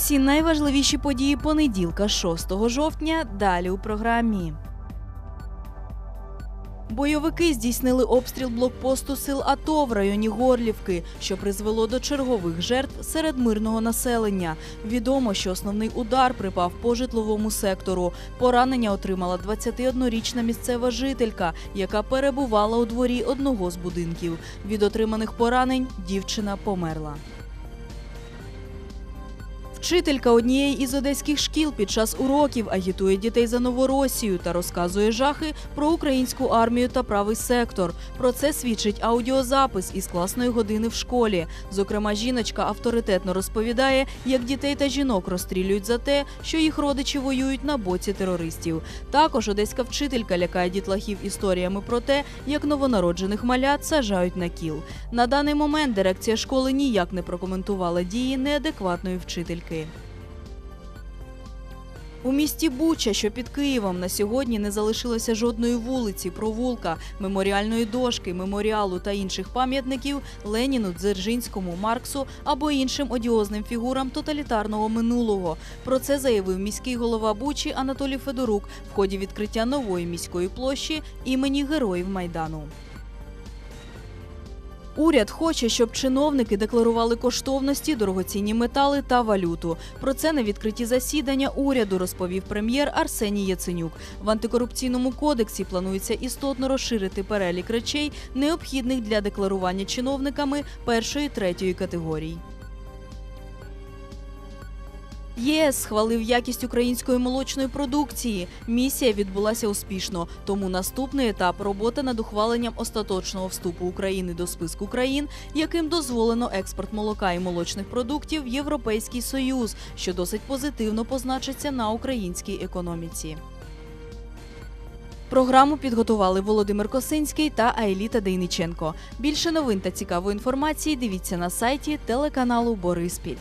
Усі найважливіші події понеділка, 6 жовтня. Далі у програмі. Бойовики здійснили обстріл блокпосту сил АТО в районі Горлівки, що призвело до чергових жертв серед мирного населення. Відомо, що основний удар припав по житловому сектору. Поранення отримала 21-річна місцева жителька, яка перебувала у дворі одного з будинків. Від отриманих поранень дівчина померла. Вчителька однієї із одеських шкіл під час уроків агітує дітей за Новоросію та розказує жахи про українську армію та правий сектор. Про це свідчить аудіозапис із класної години в школі. Зокрема, жіночка авторитетно розповідає, як дітей та жінок розстрілюють за те, що їх родичі воюють на боці терористів. Також одеська вчителька лякає дітлахів історіями про те, як новонароджених малят сажають на кіл. На даний момент дирекція школи ніяк не прокоментувала дії неадекватної вчительки. У місті Буча, що під Києвом, на сьогодні не залишилося жодної вулиці, провулка, меморіальної дошки, меморіалу та інших пам'ятників Леніну, Дзержинському, Марксу або іншим одіозним фігурам тоталітарного минулого. Про це заявив міський голова Бучі Анатолій Федорук в ході відкриття нової міської площі імені Героїв Майдану. Уряд хоче, щоб чиновники декларували коштовності, дорогоцінні метали та валюту. Про це на відкритті засідання уряду розповів прем'єр Арсеній Яценюк. В антикорупційному кодексі планується істотно розширити перелік речей, необхідних для декларування чиновниками першої третьої категорій. ЄС схвалив якість української молочної продукції. Місія відбулася успішно. Тому наступний етап робота над ухваленням остаточного вступу України до списку країн, яким дозволено експорт молока і молочних продуктів в Європейський Союз, що досить позитивно позначиться на українській економіці. Програму підготували Володимир Косинський та Айліта Дейниченко. Більше новин та цікавої інформації дивіться на сайті телеканалу Бориспіль.